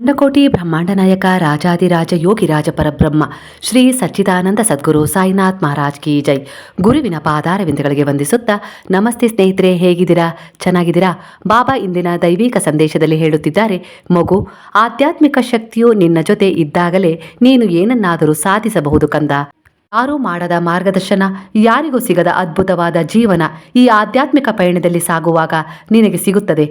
ಅಂಡಕೋಟಿ ಬ್ರಹ್ಮಾಂಡ ನಾಯಕ ರಾಜಾದಿರಾಜ ಯೋಗಿರಾಜ ಪರಬ್ರಹ್ಮ, ಶ್ರೀ ಸಚ್ಚಿದಾನಂದ ಸದ್ಗುರು ಸಾಯಿನಾಥ್ ಮಹಾರಾಜ್ ಕಿ ಜೈ. ಗುರುವಿನ ಪಾದಾರವಿಂದಗಳಿಗೆ ವಂದಿಸುತ್ತಾ, ನಮಸ್ತೆ ಸ್ನೇಹಿತರೆ, ಹೇಗಿದ್ದೀರಾ? ಚೆನ್ನಾಗಿದ್ದೀರಾ? ಬಾಬಾ ಇಂದಿನ ದೈವಿಕ ಸಂದೇಶದಲ್ಲಿ ಹೇಳುತ್ತಿದ್ದಾರೆ, ಮಗು, ಆಧ್ಯಾತ್ಮಿಕ ಶಕ್ತಿಯು ನಿನ್ನ ಜೊತೆ ಇದ್ದಾಗಲೇ ನೀನು ಏನನ್ನಾದರೂ ಸಾಧಿಸಬಹುದು ಕಂದ. ಯಾರೂ ಮಾಡದ ಮಾರ್ಗದರ್ಶನ, ಯಾರಿಗೂ ಸಿಗದ ಅದ್ಭುತವಾದ ಜೀವನ ಈ ಆಧ್ಯಾತ್ಮಿಕ ಪಯಣದಲ್ಲಿ ಸಾಗುವಾಗ ನಿನಗೆ ಸಿಗುತ್ತದೆ.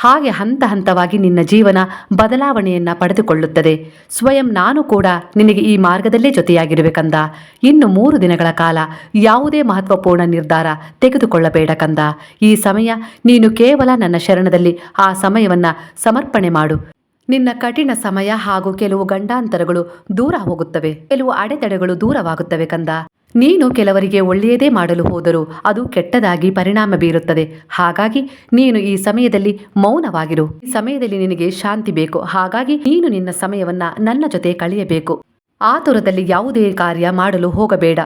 ಹಾಗೆ ಹಂತ ಹಂತವಾಗಿ ನಿನ್ನ ಜೀವನ ಬದಲಾವಣೆಯನ್ನ ಪಡೆದುಕೊಳ್ಳುತ್ತದೆ. ಸ್ವಯಂ ನಾನು ಕೂಡ ನಿನಗೆ ಈ ಮಾರ್ಗದಲ್ಲೇ ಜೊತೆಯಾಗಿರಬೇಕಂದ. ಇನ್ನು ಮೂರು ದಿನಗಳ ಕಾಲ ಯಾವುದೇ ಮಹತ್ವಪೂರ್ಣ ನಿರ್ಧಾರ ತೆಗೆದುಕೊಳ್ಳಬೇಡ ಕಂದ. ಈ ಸಮಯ ನೀನು ಕೇವಲ ನನ್ನ ಶರಣದಲ್ಲಿ ಆ ಸಮಯವನ್ನ ಸಮರ್ಪಣೆ ಮಾಡು. ನಿನ್ನ ಕಠಿಣ ಸಮಯ ಹಾಗೂ ಕೆಲವು ಗಂಡಾಂತರಗಳು ದೂರ ಹೋಗುತ್ತವೆ. ಕೆಲವು ಅಡೆತಡೆಗಳು ದೂರವಾಗುತ್ತವೆ ಕಂದ. ನೀನು ಕೆಲವರಿಗೆ ಒಳ್ಳೆಯದೇ ಮಾಡಲು ಹೋದರೂ ಅದು ಕೆಟ್ಟದಾಗಿ ಪರಿಣಾಮ ಬೀರುತ್ತದೆ. ಹಾಗಾಗಿ ನೀನು ಈ ಸಮಯದಲ್ಲಿ ಮೌನವಾಗಿರು. ಈ ಸಮಯದಲ್ಲಿ ನಿನಗೆ ಶಾಂತಿ ಬೇಕು. ಹಾಗಾಗಿ ನೀನು ನಿನ್ನ ಸಮಯವನ್ನ ನನ್ನ ಜೊತೆ ಕಳೆಯಬೇಕು. ಆತುರದಲ್ಲಿ ಯಾವುದೇ ಕಾರ್ಯ ಮಾಡಲು ಹೋಗಬೇಡ.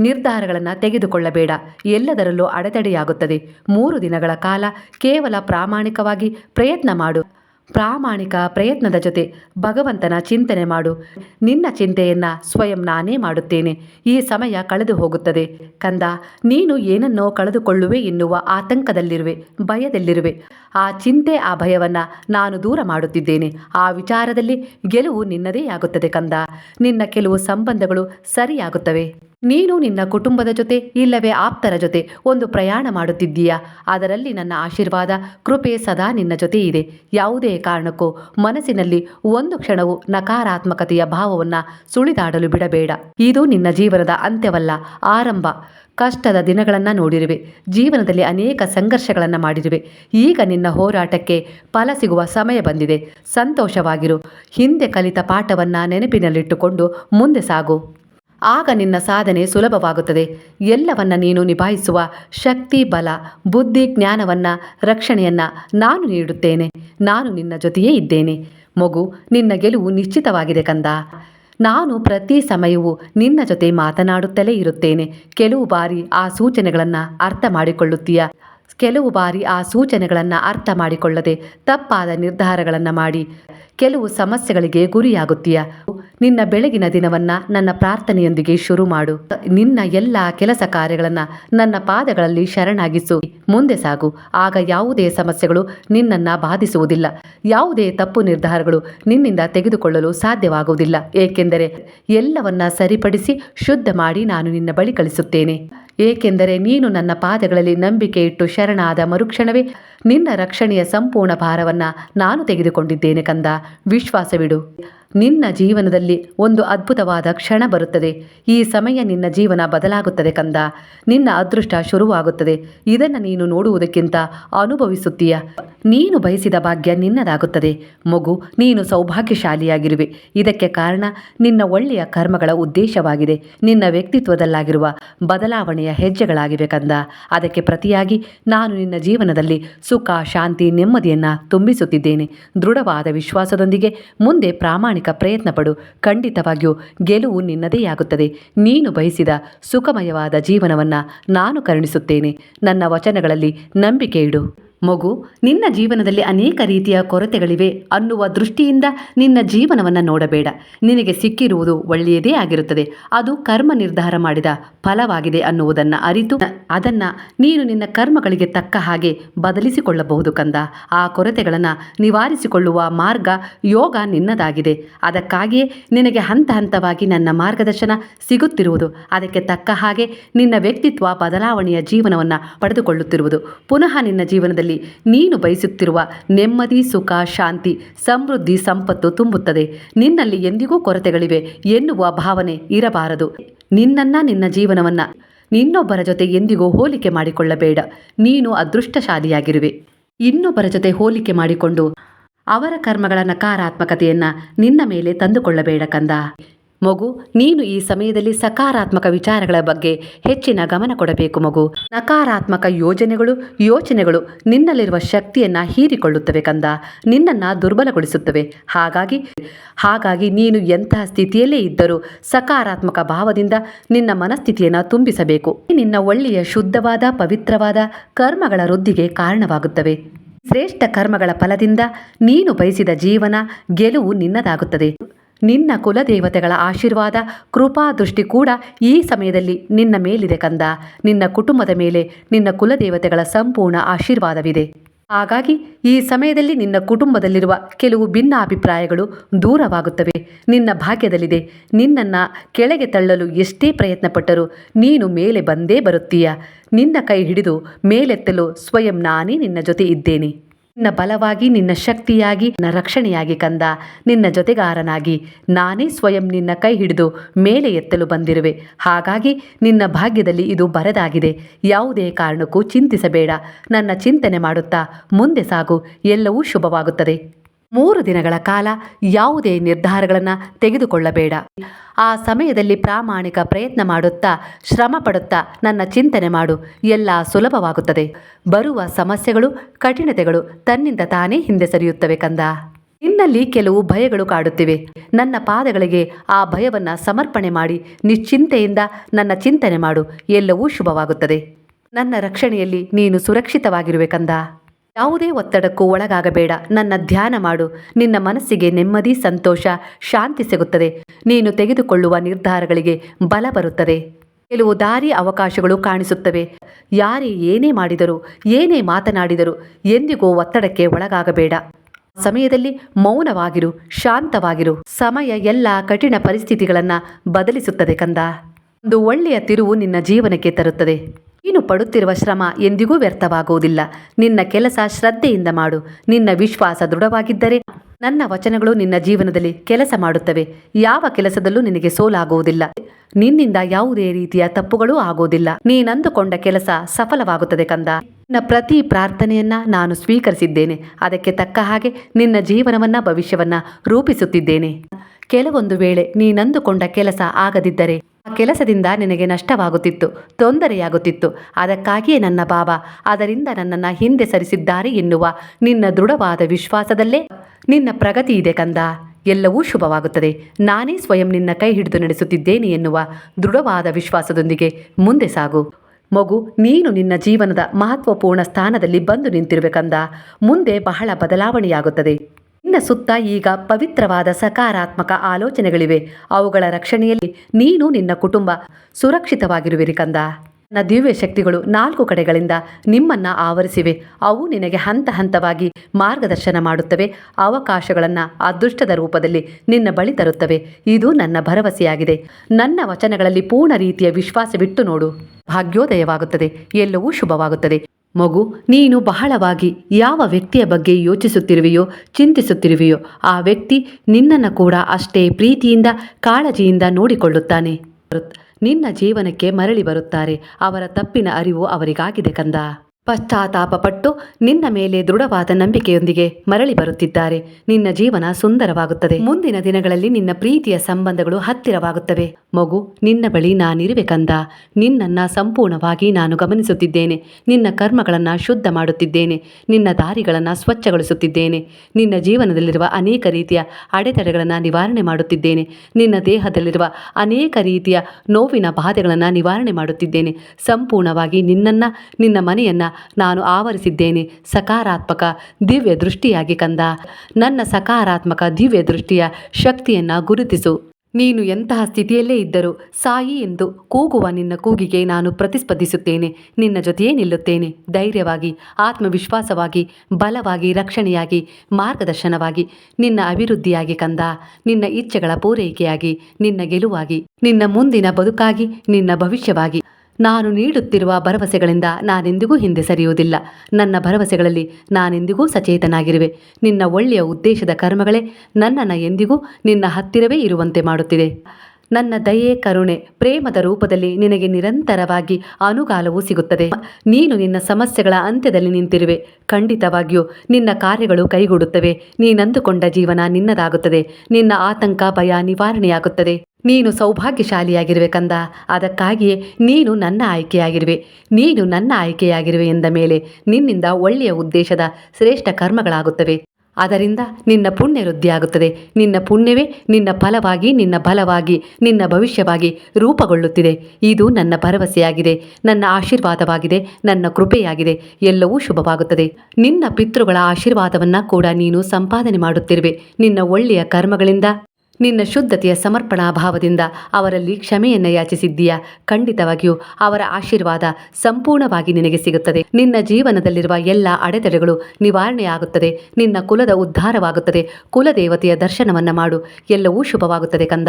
ನಿರ್ಧಾರಗಳನ್ನು ತೆಗೆದುಕೊಳ್ಳಬೇಡ. ಎಲ್ಲದರಲ್ಲೂ ಅಡೆತಡೆಯಾಗುತ್ತದೆ. ಮೂರು ದಿನಗಳ ಕಾಲ ಕೇವಲ ಪ್ರಾಮಾಣಿಕವಾಗಿ ಪ್ರಯತ್ನ ಮಾಡು. ಪ್ರಾಮಾಣಿಕ ಪ್ರಯತ್ನದ ಜೊತೆ ಭಗವಂತನ ಚಿಂತನೆ ಮಾಡು. ನಿನ್ನ ಚಿಂತೆಯನ್ನ ಸ್ವಯಂ ನಾನೇ ಮಾಡುತ್ತೇನೆ. ಈ ಸಮಯ ಕಳೆದು ಹೋಗುತ್ತದೆ. ಕಂದ, ನೀನು ಏನನ್ನೋ ಕಳೆದುಕೊಳ್ಳುವೆ ಎನ್ನುವ ಆತಂಕದಲ್ಲಿರುವೆ, ಭಯದಲ್ಲಿರುವೆ. ಆ ಚಿಂತೆ, ಆ ಭಯವನ್ನು ನಾನು ದೂರ ಮಾಡುತ್ತಿದ್ದೇನೆ. ಆ ವಿಚಾರದಲ್ಲಿ ಗೆಲುವು ನಿನ್ನದೇ ಆಗುತ್ತದೆ ಕಂದ. ನಿನ್ನ ಕೆಲವು ಸಂಬಂಧಗಳು ಸರಿಯಾಗುತ್ತವೆ. ನೀನು ನಿನ್ನ ಕುಟುಂಬದ ಜೊತೆ, ಇಲ್ಲವೇ ಆಪ್ತರ ಜೊತೆ ಒಂದು ಪ್ರಯಾಣ ಮಾಡುತ್ತಿದ್ದೀಯಾ? ಅದರಲ್ಲಿ ನನ್ನ ಆಶೀರ್ವಾದ, ಕೃಪೆ ಸದಾ ನಿನ್ನ ಜೊತೆ ಇದೆ. ಯಾವುದೇ ಕಾರಣಕ್ಕೂ ಮನಸ್ಸಿನಲ್ಲಿ ಒಂದು ಕ್ಷಣವು ನಕಾರಾತ್ಮಕತೆಯ ಭಾವವನ್ನು ಸುಳಿದಾಡಲು ಬಿಡಬೇಡ. ಇದು ನಿನ್ನ ಜೀವನದ ಅಂತ್ಯವಲ್ಲ, ಆರಂಭ. ಕಷ್ಟದ ದಿನಗಳನ್ನು ನೋಡಿರುವೆ. ಜೀವನದಲ್ಲಿ ಅನೇಕ ಸಂಘರ್ಷಗಳನ್ನು ಮಾಡಿರುವೆ. ಈಗ ನಿನ್ನ ಹೋರಾಟಕ್ಕೆ ಫಲ ಸಿಗುವ ಸಮಯ ಬಂದಿದೆ. ಸಂತೋಷವಾಗಿರು. ಹಿಂದೆ ಕಲಿತ ಪಾಠವನ್ನು ನೆನಪಿನಲ್ಲಿಟ್ಟುಕೊಂಡು ಮುಂದೆ ಸಾಗು. ಆಗ ನಿನ್ನ ಸಾಧನೆ ಸುಲಭವಾಗುತ್ತದೆ. ಎಲ್ಲವನ್ನ ನೀನು ನಿಭಾಯಿಸುವ ಶಕ್ತಿ, ಬಲ, ಬುದ್ಧಿ, ಜ್ಞಾನವನ್ನ, ರಕ್ಷಣೆಯನ್ನ ನಾನು ನೀಡುತ್ತೇನೆ. ನಾನು ನಿನ್ನ ಜೊತೆಯೇ ಇದ್ದೇನೆ. ಮಗು, ನಿನ್ನ ಗೆಲುವು ನಿಶ್ಚಿತವಾಗಿದೆ ಕಂದ. ನಾನು ಪ್ರತಿ ಸಮಯವೂ ನಿನ್ನ ಜೊತೆ ಮಾತನಾಡುತ್ತಲೇ ಇರುತ್ತೇನೆ. ಕೆಲವು ಬಾರಿ ಆ ಸೂಚನೆಗಳನ್ನು ಅರ್ಥ ಮಾಡಿಕೊಳ್ಳುತ್ತೀಯ? ಕೆಲವು ಬಾರಿ ಆ ಸೂಚನೆಗಳನ್ನು ಅರ್ಥ ಮಾಡಿಕೊಳ್ಳದೆ ತಪ್ಪಾದ ನಿರ್ಧಾರಗಳನ್ನು ಮಾಡಿ. ಕೆಲವು ಸಮಸ್ಯೆಗಳಿಗೆ ಗುರಿಯಾಗುತ್ತೀಯ. ನಿನ್ನ ಬೆಳಗಿನ ದಿನವನ್ನ ನನ್ನ ಪ್ರಾರ್ಥನೆಯೊಂದಿಗೆ ಶುರು ಮಾಡು. ನಿನ್ನ ಎಲ್ಲ ಕೆಲಸ ಕಾರ್ಯಗಳನ್ನು ನನ್ನ ಪಾದಗಳಲ್ಲಿ ಶರಣಾಗಿಸು. ಮುಂದೆ ಸಾಗು. ಆಗ ಯಾವುದೇ ಸಮಸ್ಯೆಗಳು ನಿನ್ನನ್ನು ಬಾಧಿಸುವುದಿಲ್ಲ. ಯಾವುದೇ ತಪ್ಪು ನಿರ್ಧಾರಗಳು ನಿನ್ನಿಂದ ತೆಗೆದುಕೊಳ್ಳಲು ಸಾಧ್ಯವಾಗುವುದಿಲ್ಲ. ಏಕೆಂದರೆ ಎಲ್ಲವನ್ನ ಸರಿಪಡಿಸಿ ಶುದ್ಧ ಮಾಡಿ ನಾನು ನಿನ್ನ ಬಳಿ ಕಳಿಸುತ್ತೇನೆ. ಏಕೆಂದರೆ ನೀನು ನನ್ನ ಪಾದಗಳಲ್ಲಿ ನಂಬಿಕೆ ಇಟ್ಟು ಶರಣಾದ ಮರುಕ್ಷಣವೇ ನಿನ್ನ ರಕ್ಷಣೆಯ ಸಂಪೂರ್ಣ ಭಾರವನ್ನು ನಾನು ತೆಗೆದುಕೊಂಡಿದ್ದೇನೆ ಕಂದ. ವಿಶ್ವಾಸವಿಡು. ನಿನ್ನ ಜೀವನದಲ್ಲಿ ಒಂದು ಅದ್ಭುತವಾದ ಕ್ಷಣ ಬರುತ್ತದೆ. ಈ ಸಮಯ ನಿನ್ನ ಜೀವನ ಬದಲಾಗುತ್ತದೆ ಕಂದ. ನಿನ್ನ ಅದೃಷ್ಟ ಶುರುವಾಗುತ್ತದೆ. ಇದನ್ನು ನೀನು ನೋಡುವುದಕ್ಕಿಂತ ಅನುಭವಿಸುತ್ತೀಯ. ನೀನು ಬಯಸಿದ ಭಾಗ್ಯ ನಿನ್ನದಾಗುತ್ತದೆ. ಮಗು, ನೀನು ಸೌಭಾಗ್ಯಶಾಲಿಯಾಗಿರುವೆ. ಇದಕ್ಕೆ ಕಾರಣ ನಿನ್ನ ಒಳ್ಳೆಯ ಕರ್ಮಗಳ ಉದ್ದೇಶವಾಗಿದೆ. ನಿನ್ನ ವ್ಯಕ್ತಿತ್ವದಲ್ಲಾಗಿರುವ ಬದಲಾವಣೆಯ ಹೆಜ್ಜೆಗಳಾಗಿವೆ ಕಂದ. ಅದಕ್ಕೆ ಪ್ರತಿಯಾಗಿ ನಾನು ನಿನ್ನ ಜೀವನದಲ್ಲಿ ಸುಖ, ಶಾಂತಿ, ನೆಮ್ಮದಿಯನ್ನು ತುಂಬಿಸುತ್ತಿದ್ದೇನೆ. ದೃಢವಾದ ವಿಶ್ವಾಸದೊಂದಿಗೆ ಮುಂದೆ ಪ್ರಾಮಾಣಿಕ ಪ್ರಯತ್ನ ಪಡು ಖಂಡಿತವಾಗಿಯೂ ಗೆಲುವು ನಿನ್ನದೇ ಆಗುತ್ತದೆ. ನೀನು ಬಯಸಿದ ಸುಖಮಯವಾದ ಜೀವನವನ್ನು ನಾನು ಕರುಣಿಸುತ್ತೇನೆ. ನನ್ನ ವಚನಗಳಲ್ಲಿ ನಂಬಿಕೆ ಇಡು. ಮಗು, ನಿನ್ನ ಜೀವನದಲ್ಲಿ ಅನೇಕ ರೀತಿಯ ಕೊರತೆಗಳಿವೆ ಅನ್ನುವ ದೃಷ್ಟಿಯಿಂದ ನಿನ್ನ ಜೀವನವನ್ನು ನೋಡಬೇಡ. ನಿನಗೆ ಸಿಕ್ಕಿರುವುದು ಒಳ್ಳೆಯದೇ ಆಗಿರುತ್ತದೆ. ಅದು ಕರ್ಮ ನಿರ್ಧಾರ ಮಾಡಿದ ಫಲವಾಗಿದೆ ಅನ್ನುವುದನ್ನು ಅರಿತು ಅದನ್ನು ನೀನು ನಿನ್ನ ಕರ್ಮಗಳಿಗೆ ತಕ್ಕ ಹಾಗೆ ಬದಲಿಸಿಕೊಳ್ಳಬಹುದು ಕಂದ. ಆ ಕೊರತೆಗಳನ್ನು ನಿವಾರಿಸಿಕೊಳ್ಳುವ ಮಾರ್ಗ ಯೋಗ ನಿನ್ನದಾಗಿದೆ. ಅದಕ್ಕಾಗಿಯೇ ನಿನಗೆ ಹಂತ ಹಂತವಾಗಿ ನನ್ನ ಮಾರ್ಗದರ್ಶನ ಸಿಗುತ್ತಿರುವುದು. ಅದಕ್ಕೆ ತಕ್ಕ ಹಾಗೆ ನಿನ್ನ ವ್ಯಕ್ತಿತ್ವ ಬದಲಾವಣೆಯ ಜೀವನವನ್ನು ಪಡೆದುಕೊಳ್ಳುತ್ತಿರುವುದು. ಪುನಃ ನಿನ್ನ ಜೀವನದಲ್ಲಿ ನೀನು ಬಯಸುತ್ತಿರುವ ನೆಮ್ಮದಿ, ಸುಖ, ಶಾಂತಿ, ಸಮೃದ್ಧಿ, ಸಂಪತ್ತು ತುಂಬುತ್ತದೆ. ನಿನ್ನಲ್ಲಿ ಎಂದಿಗೂ ಕೊರತೆಗಳಿವೆ ಎನ್ನುವ ಭಾವನೆ ಇರಬಾರದು. ನಿನ್ನನ್ನ ನಿನ್ನ ಜೀವನವನ್ನ ನಿನ್ನೊಬ್ಬರ ಜೊತೆ ಎಂದಿಗೂ ಹೋಲಿಕೆ ಮಾಡಿಕೊಳ್ಳಬೇಡ. ನೀನು ಅದೃಷ್ಟಶಾಲಿಯಾಗಿರುವೆ. ಇನ್ನೊಬ್ಬರ ಜೊತೆ ಹೋಲಿಕೆ ಮಾಡಿಕೊಂಡು ಅವರ ಕರ್ಮಗಳ ನಕಾರಾತ್ಮಕತೆಯನ್ನ ನಿನ್ನ ಮೇಲೆ ತಂದುಕೊಳ್ಳಬೇಡ ಕಂದ. ಮಗು, ನೀನು ಈ ಸಮಯದಲ್ಲಿ ಸಕಾರಾತ್ಮಕ ವಿಚಾರಗಳ ಬಗ್ಗೆ ಹೆಚ್ಚಿನ ಗಮನ ಕೊಡಬೇಕು ಮಗು. ನಕಾರಾತ್ಮಕ ಯೋಜನೆಗಳು, ಯೋಚನೆಗಳು ನಿನ್ನಲ್ಲಿರುವ ಶಕ್ತಿಯನ್ನ ಹೀರಿಕೊಳ್ಳುತ್ತವೆ ಕಂದ. ನಿನ್ನನ್ನು ದುರ್ಬಲಗೊಳಿಸುತ್ತವೆ. ಹಾಗಾಗಿ ಹಾಗಾಗಿ ನೀನು ಎಂತಹ ಸ್ಥಿತಿಯಲ್ಲೇ ಇದ್ದರೂ ಸಕಾರಾತ್ಮಕ ಭಾವದಿಂದ ನಿನ್ನ ಮನಸ್ಥಿತಿಯನ್ನು ತುಂಬಿಸಬೇಕು. ನಿನ್ನ ಒಳ್ಳೆಯ, ಶುದ್ಧವಾದ, ಪವಿತ್ರವಾದ ಕರ್ಮಗಳ ವೃದ್ಧಿಗೆ ಕಾರಣವಾಗುತ್ತವೆ. ಶ್ರೇಷ್ಠ ಕರ್ಮಗಳ ಫಲದಿಂದ ನೀನು ಬಯಸಿದ ಜೀವನ ಗೆಲುವು ನಿನ್ನದಾಗುತ್ತದೆ. ನಿನ್ನ ಕುಲದೇವತೆಗಳ ಆಶೀರ್ವಾದ, ಕೃಪಾ ದೃಷ್ಟಿ ಕೂಡ ಈ ಸಮಯದಲ್ಲಿ ನಿನ್ನ ಮೇಲಿದೆ ಕಂದ. ನಿನ್ನ ಕುಟುಂಬದ ಮೇಲೆ ನಿನ್ನ ಕುಲದೇವತೆಗಳ ಸಂಪೂರ್ಣ ಆಶೀರ್ವಾದವಿದೆ. ಹಾಗಾಗಿ ಈ ಸಮಯದಲ್ಲಿ ನಿನ್ನ ಕುಟುಂಬದಲ್ಲಿರುವ ಕೆಲವು ಭಿನ್ನಾಭಿಪ್ರಾಯಗಳು ದೂರವಾಗುತ್ತವೆ. ನಿನ್ನ ಭಾಗ್ಯದಲ್ಲಿದೆ. ನಿನ್ನನ್ನು ಕೆಳಗೆ ತಳ್ಳಲು ಎಷ್ಟೇ ಪ್ರಯತ್ನಪಟ್ಟರೂ ನೀನು ಮೇಲೆ ಬಂದೇ ಬರುತ್ತೀಯ. ನಿನ್ನ ಕೈ ಹಿಡಿದು ಮೇಲೆತ್ತಲು ಸ್ವಯಂ ನಾನೇ ನಿನ್ನ ಜೊತೆ ಇದ್ದೇನೆ. ನಿನ್ನ ಬಲವಾಗಿ, ನಿನ್ನ ಶಕ್ತಿಯಾಗಿ ನ ರಕ್ಷಣೆಯಾಗಿ ಕಂದ. ನಿನ್ನ ಜೊತೆಗಾರನಾಗಿ. ನಾನೇ ಸ್ವಯಂ ನಿನ್ನ ಕೈ ಹಿಡಿದು ಮೇಲೆ ಎತ್ತಲು ಬಂದಿರುವೆ. ಹಾಗಾಗಿ ನಿನ್ನ ಭಾಗ್ಯದಲ್ಲಿ ಇದು ಬರದಾಗಿದೆ. ಯಾವುದೇ ಕಾರಣಕ್ಕೂ ಚಿಂತಿಸಬೇಡ. ನನ್ನ ಚಿಂತನೆ ಮಾಡುತ್ತಾ ಮುಂದೆ ಸಾಗು. ಎಲ್ಲವೂ ಶುಭವಾಗುತ್ತದೆ. ಮೂರು ದಿನಗಳ ಕಾಲ ಯಾವುದೇ ನಿರ್ಧಾರಗಳನ್ನು ತೆಗೆದುಕೊಳ್ಳಬೇಡ. ಆ ಸಮಯದಲ್ಲಿ ಪ್ರಾಮಾಣಿಕ ಪ್ರಯತ್ನ ಮಾಡುತ್ತಾ, ಶ್ರಮ ಪಡುತ್ತಾ ನನ್ನ ಚಿಂತನೆ ಮಾಡು. ಎಲ್ಲ ಸುಲಭವಾಗುತ್ತದೆ. ಬರುವ ಸಮಸ್ಯೆಗಳು, ಕಠಿಣತೆಗಳು ತನ್ನಿಂದ ತಾನೇ ಹಿಂದೆ ಸರಿಯುತ್ತವೆ ಕಂದ. ನಿನ್ನಲ್ಲಿ ಕೆಲವು ಭಯಗಳು ಕಾಡುತ್ತಿವೆ. ನನ್ನ ಪಾದಗಳಿಗೆ ಆ ಭಯವನ್ನು ಸಮರ್ಪಣೆ ಮಾಡಿ, ನಿಶ್ಚಿಂತೆಯಿಂದ ನನ್ನ ಚಿಂತನೆ ಮಾಡು. ಎಲ್ಲವೂ ಶುಭವಾಗುತ್ತದೆ. ನನ್ನ ರಕ್ಷಣೆಯಲ್ಲಿ ನೀನು ಸುರಕ್ಷಿತವಾಗಿರುವೆ ಕಂದ. ಯಾವುದೇ ಒತ್ತಡಕ್ಕೂ ಒಳಗಾಗಬೇಡ. ನನ್ನ ಧ್ಯಾನ ಮಾಡು. ನಿನ್ನ ಮನಸ್ಸಿಗೆ ನೆಮ್ಮದಿ, ಸಂತೋಷ, ಶಾಂತಿ ಸಿಗುತ್ತದೆ. ನೀನು ತೆಗೆದುಕೊಳ್ಳುವ ನಿರ್ಧಾರಗಳಿಗೆ ಬಲ ಬರುತ್ತದೆ. ಕೆಲವು ದಾರಿ ಅವಕಾಶಗಳು ಕಾಣಿಸುತ್ತವೆ. ಯಾರೇ ಏನೇ ಮಾಡಿದರು, ಏನೇ ಮಾತನಾಡಿದರು ಎಂದಿಗೂ ಒತ್ತಡಕ್ಕೆ ಒಳಗಾಗಬೇಡ. ಸಮಯದಲ್ಲಿ ಮೌನವಾಗಿರು, ಶಾಂತವಾಗಿರು. ಸಮಯ ಎಲ್ಲ ಕಠಿಣ ಪರಿಸ್ಥಿತಿಗಳನ್ನು ಬದಲಿಸುತ್ತದೆ ಕಂದ. ಒಂದು ಒಳ್ಳೆಯ ತಿರುವು ನಿನ್ನ ಜೀವನಕ್ಕೆ ತರುತ್ತದೆ. ನೀನು ಪಡುತ್ತಿರುವ ಶ್ರಮ ಎಂದಿಗೂ ವ್ಯರ್ಥವಾಗುವುದಿಲ್ಲ. ನಿನ್ನ ಕೆಲಸ ಶ್ರದ್ಧೆಯಿಂದ ಮಾಡು. ನಿನ್ನ ವಿಶ್ವಾಸ ದೃಢವಾಗಿದ್ದರೆ ನನ್ನ ವಚನಗಳು ನಿನ್ನ ಜೀವನದಲ್ಲಿ ಕೆಲಸ ಮಾಡುತ್ತವೆ. ಯಾವ ಕೆಲಸದಲ್ಲೂ ನಿನಗೆ ಸೋಲಾಗುವುದಿಲ್ಲ. ನಿನ್ನಿಂದ ಯಾವುದೇ ರೀತಿಯ ತಪ್ಪುಗಳೂ ಆಗುವುದಿಲ್ಲ. ನೀನಂದುಕೊಂಡ ಕೆಲಸ ಸಫಲವಾಗುತ್ತದೆ ಕಂದ. ನಿನ್ನ ಪ್ರತಿ ಪ್ರಾರ್ಥನೆಯನ್ನ ನಾನು ಸ್ವೀಕರಿಸಿದ್ದೇನೆ. ಅದಕ್ಕೆ ತಕ್ಕ ಹಾಗೆ ನಿನ್ನ ಜೀವನವನ್ನ ಭವಿಷ್ಯವನ್ನ ರೂಪಿಸುತ್ತಿದ್ದೇನೆ. ಕೆಲವೊಂದು ವೇಳೆ ನೀನಂದುಕೊಂಡ ಕೆಲಸ ಆಗದಿದ್ದರೆ ಕೆಲಸದಿಂದ ನಿನಗೆ ನಷ್ಟವಾಗುತ್ತಿತ್ತು, ತೊಂದರೆಯಾಗುತ್ತಿತ್ತು. ಅದಕ್ಕಾಗಿಯೇ ನನ್ನ ಬಾಬಾ ಅದರಿಂದ ನನ್ನನ್ನು ಹಿಂದೆ ಸರಿಸಿದ್ದಾರೆ ಎನ್ನುವ ನಿನ್ನ ದೃಢವಾದ ವಿಶ್ವಾಸದಲ್ಲೇ ನಿನ್ನ ಪ್ರಗತಿ ಇದೆ ಕಂದ. ಎಲ್ಲವೂ ಶುಭವಾಗುತ್ತದೆ. ನಾನೇ ಸ್ವಯಂ ನಿನ್ನ ಕೈ ಹಿಡಿದು ನಡೆಸುತ್ತಿದ್ದೇನೆ ಎನ್ನುವ ದೃಢವಾದ ವಿಶ್ವಾಸದೊಂದಿಗೆ ಮುಂದೆ ಸಾಗು. ಮಗು, ನೀನು ನಿನ್ನ ಜೀವನದ ಮಹತ್ವಪೂರ್ಣ ಸ್ಥಾನದಲ್ಲಿ ಬಂದು ನಿಂತಿರುವೆ ಮುಂದೆ ಬಹಳ ಬದಲಾವಣೆಯಾಗುತ್ತದೆ. ನಿನ್ನ ಸುತ್ತ ಈಗ ಪವಿತ್ರವಾದ ಸಕಾರಾತ್ಮಕ ಆಲೋಚನೆಗಳಿವೆ. ಅವುಗಳ ರಕ್ಷಣೆಯಲ್ಲಿ ನೀನು ನಿನ್ನ ಕುಟುಂಬ ಸುರಕ್ಷಿತವಾಗಿರುವಿರಿ ಕಂದ. ನನ್ನ ದಿವ್ಯ ಶಕ್ತಿಗಳು ನಾಲ್ಕು ಕಡೆಗಳಿಂದ ನಿಮ್ಮನ್ನ ಆವರಿಸಿವೆ. ಅವು ನಿನಗೆ ಹಂತ ಹಂತವಾಗಿ ಮಾರ್ಗದರ್ಶನ ಮಾಡುತ್ತವೆ. ಅವಕಾಶಗಳನ್ನು ಅದೃಷ್ಟದ ರೂಪದಲ್ಲಿ ನಿನ್ನ ಬಳಿ ತರುತ್ತವೆ. ಇದು ನನ್ನ ಭರವಸೆಯಾಗಿದೆ. ನನ್ನ ವಚನಗಳಲ್ಲಿ ಪೂರ್ಣ ರೀತಿಯ ವಿಶ್ವಾಸವಿಟ್ಟು ನೋಡು. ಭಾಗ್ಯೋದಯವಾಗುತ್ತದೆ. ಎಲ್ಲವೂ ಶುಭವಾಗುತ್ತದೆ. ಮಗು, ನೀನು ಬಹಳವಾಗಿ ಯಾವ ವ್ಯಕ್ತಿಯ ಬಗ್ಗೆ ಯೋಚಿಸುತ್ತಿರುವೆಯೋ, ಚಿಂತಿಸುತ್ತಿರುವೆಯೋ, ಆ ವ್ಯಕ್ತಿ ನಿನ್ನನ್ನು ಕೂಡ ಅಷ್ಟೇ ಪ್ರೀತಿಯಿಂದ, ಕಾಳಜಿಯಿಂದ ನೋಡಿಕೊಳ್ಳುತ್ತಾನೆ. ನಿನ್ನ ಜೀವನಕ್ಕೆ ಮರಳಿ ಬರುತ್ತಾರೆ. ಅವರ ತಪ್ಪಿನ ಅರಿವು ಅವರಿಗಾಗಿದೆ ಕಂದ. ಪಶ್ಚಾತ್ತಾಪಪಟ್ಟು ನಿನ್ನ ಮೇಲೆ ದೃಢವಾದ ನಂಬಿಕೆಯೊಂದಿಗೆ ಮರಳಿ ಬರುತ್ತಿದ್ದಾರೆ. ನಿನ್ನ ಜೀವನ ಸುಂದರವಾಗುತ್ತದೆ. ಮುಂದಿನ ದಿನಗಳಲ್ಲಿ ನಿನ್ನ ಪ್ರೀತಿಯ ಸಂಬಂಧಗಳು ಹತ್ತಿರವಾಗುತ್ತವೆ. ಮಗು, ನಿನ್ನ ಬಳಿ ನಾನಿರುವೆ ಕಂದ. ನಿನ್ನನ್ನ ಸಂಪೂರ್ಣವಾಗಿ ನಾನು ಗಮನಿಸುತ್ತಿದ್ದೇನೆ. ನಿನ್ನ ಕರ್ಮಗಳನ್ನು ಶುದ್ಧ ಮಾಡುತ್ತಿದ್ದೇನೆ. ನಿನ್ನ ದಾರಿಗಳನ್ನು ಸ್ವಚ್ಛಗೊಳಿಸುತ್ತಿದ್ದೇನೆ. ನಿನ್ನ ಜೀವನದಲ್ಲಿರುವ ಅನೇಕ ರೀತಿಯ ಅಡೆತಡೆಗಳನ್ನು ನಿವಾರಣೆ ಮಾಡುತ್ತಿದ್ದೇನೆ. ನಿನ್ನ ದೇಹದಲ್ಲಿರುವ ಅನೇಕ ರೀತಿಯ ನೋವಿನ ಬಾಧೆಗಳನ್ನು ನಿವಾರಣೆ ಮಾಡುತ್ತಿದ್ದೇನೆ. ಸಂಪೂರ್ಣವಾಗಿ ನಿನ್ನನ್ನು, ನಿನ್ನ ಮನೆಯನ್ನ ನಾನು ಆವರಿಸಿದ್ದೇನೆ. ಸಕಾರಾತ್ಮಕ ದಿವ್ಯ ದೃಷ್ಟಿಯಾಗಿ ಕಂದ. ನನ್ನ ಸಕಾರಾತ್ಮಕ ದಿವ್ಯ ದೃಷ್ಟಿಯ ಶಕ್ತಿಯನ್ನ ಗುರುತಿಸು. ನೀನು ಎಂತಹ ಸ್ಥಿತಿಯಲ್ಲೇ ಇದ್ದರೂ ಸಾಯಿ ಎಂದು ಕೂಗುವ ನಿನ್ನ ಕೂಗಿಗೆ ನಾನು ಪ್ರತಿಸ್ಪರ್ಧಿಸುತ್ತೇನೆ ನಿನ್ನ ಜೊತೆಯೇ ನಿಲ್ಲುತ್ತೇನೆ. ಧೈರ್ಯವಾಗಿ, ಆತ್ಮವಿಶ್ವಾಸವಾಗಿ, ಬಲವಾಗಿ, ರಕ್ಷಣೆಯಾಗಿ, ಮಾರ್ಗದರ್ಶನವಾಗಿ, ನಿನ್ನ ಅಭಿವೃದ್ಧಿಯಾಗಿ ಕಂದ. ನಿನ್ನ ಇಚ್ಛೆಗಳ ಪೂರೈಕೆಯಾಗಿ, ನಿನ್ನ ಗೆಲುವಾಗಿ, ನಿನ್ನ ಮುಂದಿನ ಬದುಕಾಗಿ, ನಿನ್ನ ಭವಿಷ್ಯವಾಗಿ. ನಾನು ನೀಡುತ್ತಿರುವ ಭರವಸೆಗಳಿಂದ ನಾನೆಂದಿಗೂ ಹಿಂದೆ ಸರಿಯುವುದಿಲ್ಲ. ನನ್ನ ಭರವಸೆಗಳಲ್ಲಿ ನಾನೆಂದಿಗೂ ಸಚೇತನಾಗಿರುವೆ. ನಿನ್ನ ಒಳ್ಳೆಯ ಉದ್ದೇಶದ ಕರ್ಮಗಳೇ ನನ್ನನ್ನು ಎಂದಿಗೂ ನಿನ್ನ ಹತ್ತಿರವೇ ಇರುವಂತೆ ಮಾಡುತ್ತಿದೆ. ನನ್ನ ದಯೆ, ಕರುಣೆ, ಪ್ರೇಮದ ರೂಪದಲ್ಲಿ ನಿನಗೆ ನಿರಂತರವಾಗಿ ಅನುಗಾಲವು ಸಿಗುತ್ತದೆ. ನೀನು ನಿನ್ನ ಸಮಸ್ಯೆಗಳ ಅಂತ್ಯದಲ್ಲಿ ನಿಂತಿರುವೆ. ಖಂಡಿತವಾಗಿಯೂ ನಿನ್ನ ಕಾರ್ಯಗಳು ಕೈಗೂಡುತ್ತವೆ. ನೀನಂದುಕೊಂಡ ಜೀವನ ನಿನ್ನದಾಗುತ್ತದೆ. ನಿನ್ನ ಆತಂಕ, ಭಯ ನಿವಾರಣೆಯಾಗುತ್ತದೆ. ನೀನು ಸೌಭಾಗ್ಯಶಾಲಿಯಾಗಿರುವೆ ಕಂದ. ಅದಕ್ಕಾಗಿಯೇ ನೀನು ನನ್ನ ಆಯ್ಕೆಯಾಗಿರುವೆ. ನೀನು ನನ್ನ ಆಯ್ಕೆಯಾಗಿರುವೆ ಎಂದ ಮೇಲೆ ನಿನ್ನಿಂದ ಒಳ್ಳೆಯ ಉದ್ದೇಶದ ಶ್ರೇಷ್ಠ ಕರ್ಮಗಳಾಗುತ್ತವೆ. ಅದರಿಂದ ನಿನ್ನ ಪುಣ್ಯ ವೃದ್ಧಿಯಾಗುತ್ತದೆ. ನಿನ್ನ ಪುಣ್ಯವೇ ನಿನ್ನ ಫಲವಾಗಿ, ನಿನ್ನ ಬಲವಾಗಿ, ನಿನ್ನ ಭವಿಷ್ಯವಾಗಿ ರೂಪುಗೊಳ್ಳುತ್ತಿದೆ. ಇದು ನನ್ನ ಭರವಸೆಯಾಗಿದೆ. ನನ್ನ ಆಶೀರ್ವಾದವಾಗಿದೆ. ನನ್ನ ಕೃಪೆಯಾಗಿದೆ. ಎಲ್ಲವೂ ಶುಭವಾಗುತ್ತದೆ. ನಿನ್ನ ಪಿತೃಗಳ ಆಶೀರ್ವಾದವನ್ನ ಕೂಡ ನೀನು ಸಂಪಾದನೆ ಮಾಡುತ್ತಿರುವೆ. ನಿನ್ನ ಒಳ್ಳೆಯ ಕರ್ಮಗಳಿಂದ ನಿನ್ನ ಶುದ್ಧತೆಯ ಸಮರ್ಪಣಾ ಭಾವದಿಂದ ಅವರಲ್ಲಿ ಕ್ಷಮೆಯನ್ನು ಯಾಚಿಸಿದ್ದೀಯ? ಖಂಡಿತವಾಗಿಯೂ ಅವರ ಆಶೀರ್ವಾದ ಸಂಪೂರ್ಣವಾಗಿ ನಿನಗೆ ಸಿಗುತ್ತದೆ. ನಿನ್ನ ಜೀವನದಲ್ಲಿರುವ ಎಲ್ಲ ಅಡೆತಡೆಗಳು ನಿವಾರಣೆಯಾಗುತ್ತದೆ. ನಿನ್ನ ಕುಲದ ಉದ್ಧಾರವಾಗುತ್ತದೆ. ಕುಲದೇವತೆಯ ದರ್ಶನವನ್ನ ಮಾಡು. ಎಲ್ಲವೂ ಶುಭವಾಗುತ್ತದೆ ಕಂದ.